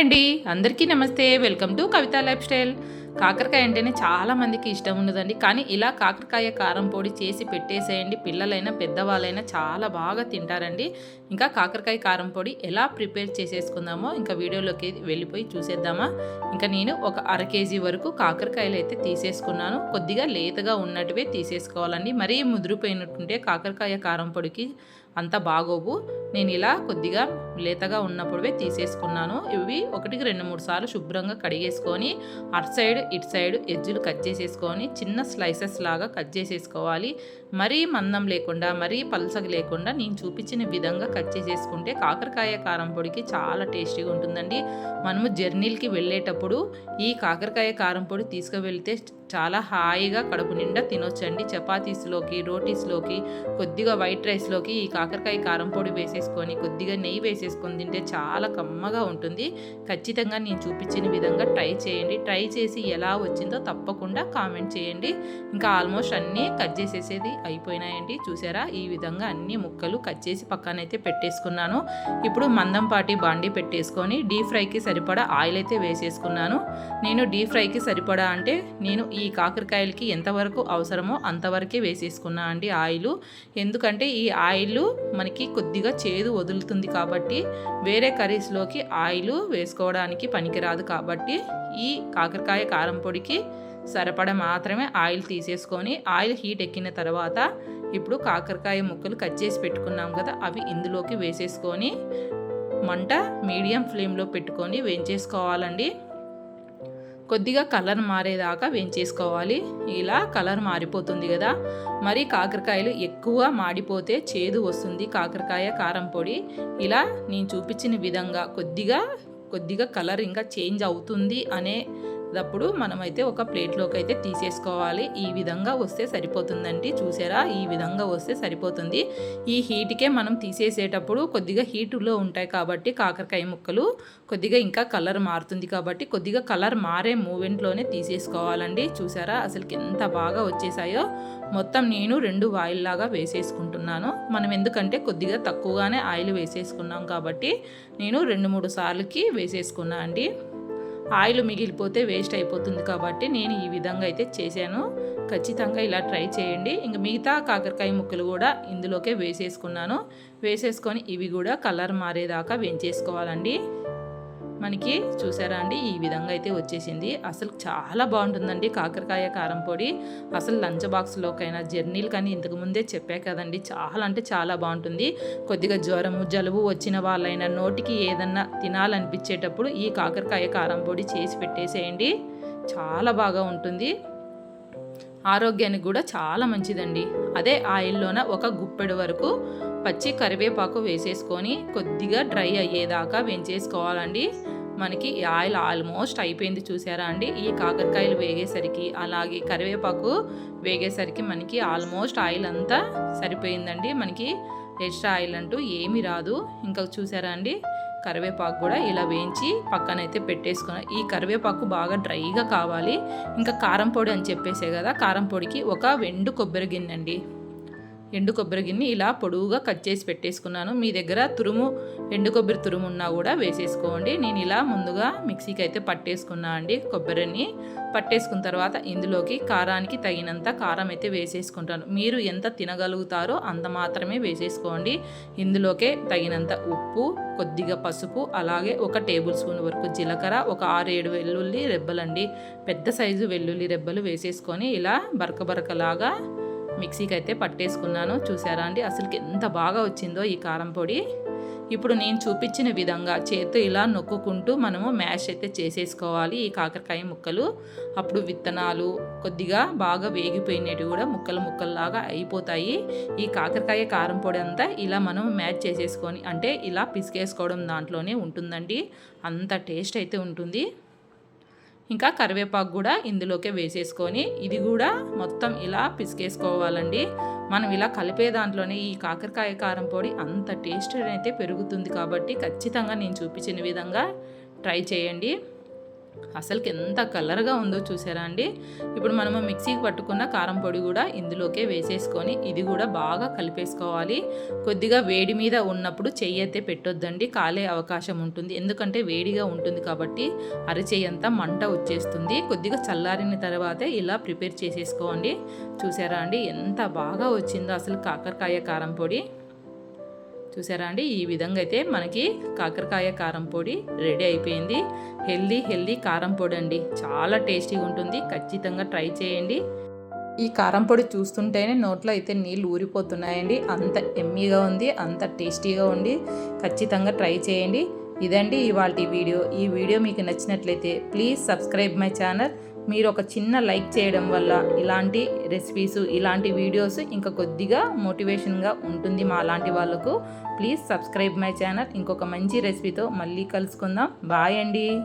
అండి. అందరికీ నమస్తే. Welcome to Kavitha lifestyle. కాకరకాయ అంటేనే చాలా మందికి ఇష్టం ఉండదండి కానీ ఇలా కాకరకాయ కారం పొడి చేసి పెట్టేసేయండి. పిల్లలైనా పెద్దవాళ్ళైనా చాలా బాగా తింటారండి. ఇంకా కాకరకాయ కారం పొడి ఎలా ప్రిపేర్ చేసేసుకుందామో ఇంకా వీడియోలోకి వెళ్ళిపోయి చూసేద్దామా? ఇంకా నేను ఒక అర కేజీ వరకు కాకరకాయలు అయితే తీసేసుకున్నాను. కొద్దిగా లేతగా ఉన్నట్టువే తీసేసుకోవాలండి. మరీ ముదిరిపోయినట్టుంటే కాకరకాయ కారం పొడికి అంత బాగోవు. నేను ఇలా కొద్దిగా లేతగా ఉన్నప్పుడే తీసేసుకున్నాను. ఇవి ఒకటికి రెండు మూడు సార్లు శుభ్రంగా కడిగేసుకొని అటు సైడ్ ఇటు సైడ్ ఎజ్జులు కట్ చేసేసుకొని చిన్న స్లైసెస్ లాగా కట్ చేసేసుకోవాలి. మరీ మందం లేకుండా మరీ పలసగా లేకుండా నేను చూపించిన విధంగా కట్ చేసేసుకుంటే కాకరకాయ కారం పొడికి చాలా టేస్టీగా ఉంటుందండి. మనము జర్నీలకి వెళ్ళేటప్పుడు ఈ కాకరకాయ కారం పొడి తీసుకువెళ్తే చాలా హాయిగా కడుపు నిండా తినొచ్చండి. చపాతీస్లోకి రోటీస్లోకి కొద్దిగా వైట్ రైస్లోకి ఈ కాకరకాయ కారం పొడి వేసేసుకొని కొద్దిగా నెయ్యి వేసేసుకొని తింటే చాలా కమ్మగా ఉంటుంది. ఖచ్చితంగా నేను చూపించిన విధంగా ట్రై చేయండి. ట్రై చేసి ఎలా వచ్చిందో తప్పకుండా కామెంట్ చేయండి. ఇంకా ఆల్మోస్ట్ అన్నీ కట్ చేసేసేది అయిపోయినాయండి. చూసారా? ఈ విధంగా అన్ని ముక్కలు కట్ చేసి పక్కనైతే పెట్టేసుకున్నాను. ఇప్పుడు మందంపాటి బాండి పెట్టేసుకొని డీప్ ఫ్రైకి సరిపడా ఆయిల్ అయితే వేసేసుకున్నాను. నేను డీప్ ఫ్రైకి సరిపడా అంటే నేను ఈ కాకరకాయలకి ఎంతవరకు అవసరమో అంతవరకే వేసేసుకున్నా అండి ఆయిల్. ఎందుకంటే ఈ ఆయిల్ మనకి కొద్దిగా చేదు వదులుతుంది కాబట్టి వేరే కర్రీస్లోకి ఆయిల్ వేసుకోవడానికి పనికిరాదు కాబట్టి ఈ కాకరకాయ కారం పొడికి సరిపడ మాత్రమే ఆయిల్ తీసేసుకొని ఆయిల్ హీట్ ఎక్కిన తర్వాత ఇప్పుడు కాకరకాయ ముక్కలు కట్ చేసి పెట్టుకున్నాం కదా అవి ఇందులోకి వేసేసుకొని మంట మీడియం ఫ్లేమ్లో పెట్టుకొని వేయించేసుకోవాలండి. కొద్దిగా కలర్ మారేదాకా వేయించేసుకోవాలి. ఇలా కలర్ మారిపోతుంది కదా. మరి కాకరకాయలు ఎక్కువ మాడిపోతే చేదు వస్తుంది. కాకరకాయ కారం పొడి. ఇలా నేను చూపించిన విధంగా కొద్దిగా కొద్దిగా కలర్ ఇంకా చేంజ్ అవుతుంది అనే అప్పుడు మనమైతే ఒక ప్లేట్లోకి అయితే తీసేసుకోవాలి. ఈ విధంగా వస్తే సరిపోతుందండి. చూసారా? ఈ విధంగా వస్తే సరిపోతుంది. ఈ హీట్కే మనం తీసేసేటప్పుడు కొద్దిగా హీటులో ఉంటాయి కాబట్టి కాకరకాయ ముక్కలు కొద్దిగా ఇంకా కలర్ మారుతుంది కాబట్టి కొద్దిగా కలర్ మారే మూమెంట్లోనే తీసేసుకోవాలండి. చూసారా? అసలుకి ఎంత బాగా వచ్చేసాయో. మొత్తం నేను రెండు ఆయిల్ లాగా వేసేసుకుంటున్నాను. మనం ఎందుకంటే కొద్దిగా తక్కువగానే ఆయిల్ వేసేసుకున్నాం కాబట్టి నేను రెండు మూడు సార్లకి వేసేసుకున్నా అండి. ఆయిల్ మిగిలిపోతే వేస్ట్ అయిపోతుంది కాబట్టి నేను ఈ విధంగా అయితే చేశాను. ఖచ్చితంగా ఇలా ట్రై చేయండి. ఇంక మిగతా కాకరకాయ ముక్కలు కూడా ఇందులోకే వేసేసుకున్నాను. వేసేసుకొని ఇవి కూడా కలర్ మారేదాకా వేయించేసుకోవాలండి. మనకి చూసారా అండి? ఈ విధంగా అయితే వచ్చేసింది. అసలు చాలా బాగుంటుందండి కాకరకాయ కారం పొడి. అసలు లంచ్ బాక్స్లోకైనా జర్నీలు కానీ ఇంతకు ముందే చెప్పా కదండి. చాలా అంటే చాలా బాగుంటుంది. కొద్దిగా జ్వరము జలుబు వచ్చిన వాళ్ళైనా నోటికి ఏదన్నా తినాలనిపించేటప్పుడు ఈ కాకరకాయ కారం పొడి చేసి పెట్టేసేయండి. చాలా బాగా ఉంటుంది. ఆరోగ్యానికి కూడా చాలా మంచిదండి. అదే ఆయిల్లోన ఒక గుప్పెడు వరకు పచ్చి కరివేపాకు వేసేసుకొని కొద్దిగా డ్రై అయ్యేదాకా వేయించేసుకోవాలండి. మనకి ఆయిల్ ఆల్మోస్ట్ అయిపోయింది చూసారా అండి? ఈ కాకరకాయలు వేగేసరికి అలాగే కరివేపాకు వేగేసరికి మనకి ఆల్మోస్ట్ ఆయిల్ అంతా సరిపోయిందండి. మనకి ఎక్స్ట్రా ఆయిల్ అంటూ ఏమీ రాదు. ఇంకా చూసారా అండి? కరివేపాకు కూడా ఇలా వేయించి పక్కనైతే పెట్టేసుకున్నాను ఈ కరివేపాకు బాగా డ్రైగా కావాలి. ఇంకా కారం పొడి అని చెప్పేసే కదా కారం పొడికి ఒక వెండు కొబ్బరి గిన్నె అండి. ఎండు కొబ్బరి గిన్నె ఇలా పొడువుగా కట్ చేసి పెట్టేసుకున్నాను. మీ దగ్గర తురుము ఎండు కొబ్బరి తురుము ఉన్నా కూడా వేసేసుకోండి. నేను ఇలా ముందుగా మిక్సీకి అయితే పట్టేసుకున్నా అండి కొబ్బరిని. పట్టేసుకున్న తర్వాత ఇందులోకి కారానికి తగినంత కారం అయితే వేసేసుకుంటాను. మీరు ఎంత తినగలుగుతారో అంత మాత్రమే వేసేసుకోండి. ఇందులోకే తగినంత ఉప్పు కొద్దిగా పసుపు అలాగే ఒక టేబుల్ స్పూన్ వరకు జీలకర్ర ఒక ఆరు ఏడు వెల్లుల్లి రెబ్బలండి. పెద్ద సైజు వెల్లుల్లి రెబ్బలు వేసేసుకొని ఇలా బరక బరకలాగా మిక్సీకి అయితే పట్టేసుకున్నాను. చూసారా అండి? అసలుకి ఎంత బాగా వచ్చిందో ఈ కారం పొడి. ఇప్పుడు నేను చూపించిన విధంగా చేతి ఇలా నొక్కుకుంటూ మనము మ్యాష్ అయితే చేసేసుకోవాలి ఈ కాకరకాయ ముక్కలు. అప్పుడు విత్తనాలు కొద్దిగా బాగా వేగిపోయినవి కూడా ముక్కలు ముక్కల్లాగా అయిపోతాయి. ఈ కాకరకాయ కారం పొడి అంతా ఇలా మనం మ్యాచ్ చేసేసుకొని అంటే ఇలా పిసికేసుకోవడం దాంట్లోనే ఉంటుందండి. అంత టేస్ట్ అయితే ఉంటుంది. ఇంకా కరివేపాకు కూడా ఇందులోకే వేసేసుకొని ఇది కూడా మొత్తం ఇలా పిసికేసుకోవాలండి. మనం ఇలా కలిపే దాంట్లోనే ఈ కాకరకాయ కారం పొడి అంత టేస్ట్ అయితే పెరుగుతుంది కాబట్టి ఖచ్చితంగా నేను చూపించిన విధంగా ట్రై చేయండి. అసలుకి ఎంత కలర్గా ఉందో చూసారా అండి? ఇప్పుడు మనము మిక్సీకి పట్టుకున్న కారం పొడి కూడా ఇందులోకే వేసేసుకొని ఇది కూడా బాగా కలిపేసుకోవాలి. కొద్దిగా వేడి మీద ఉన్నప్పుడు చెయ్యి అయితే పెట్టొద్దండి కాలే అవకాశం ఉంటుంది. ఎందుకంటే వేడిగా ఉంటుంది కాబట్టి అరచేయంతా మంట వచ్చేస్తుంది. కొద్దిగా చల్లారిన తర్వాతే ఇలా ప్రిపేర్ చేసేసుకోండి. చూసారా అండి? ఎంత బాగా వచ్చిందో అసలు కాకరకాయ కారం పొడి. చూసారా అండి? ఈ విధంగా అయితే మనకి కాకరకాయ కారం పొడి రెడీ అయిపోయింది. హెల్దీ హెల్దీ కారం పొడి అండి చాలా టేస్టీగా ఉంటుంది ఖచ్చితంగా ట్రై చేయండి. ఈ కారం పొడి చూస్తుంటేనే నోట్లో అయితే నీళ్ళు ఊరిపోతున్నాయండి. అంత ఎమ్మీగా ఉంది అంత టేస్టీగా ఉంది. ఖచ్చితంగా ట్రై చేయండి. ఇదండి ఇవాళ వీడియో. ఈ వీడియో మీకు నచ్చినట్లయితే ప్లీజ్ సబ్స్క్రైబ్ మై ఛానల్. మీరు ఒక చిన్న లైక్ చేయడం వల్ల ఇలాంటి రెసిపీస్ ఇలాంటి వీడియోస్ ఇంకా కొద్దిగా మోటివేషన్గా ఉంటుంది మా లాంటి వాళ్ళకు. Please subscribe my channel. ఇంకొక మంచి రెసిపీతో మళ్ళీ కలుసుకుందాం. బాయ్ అండి.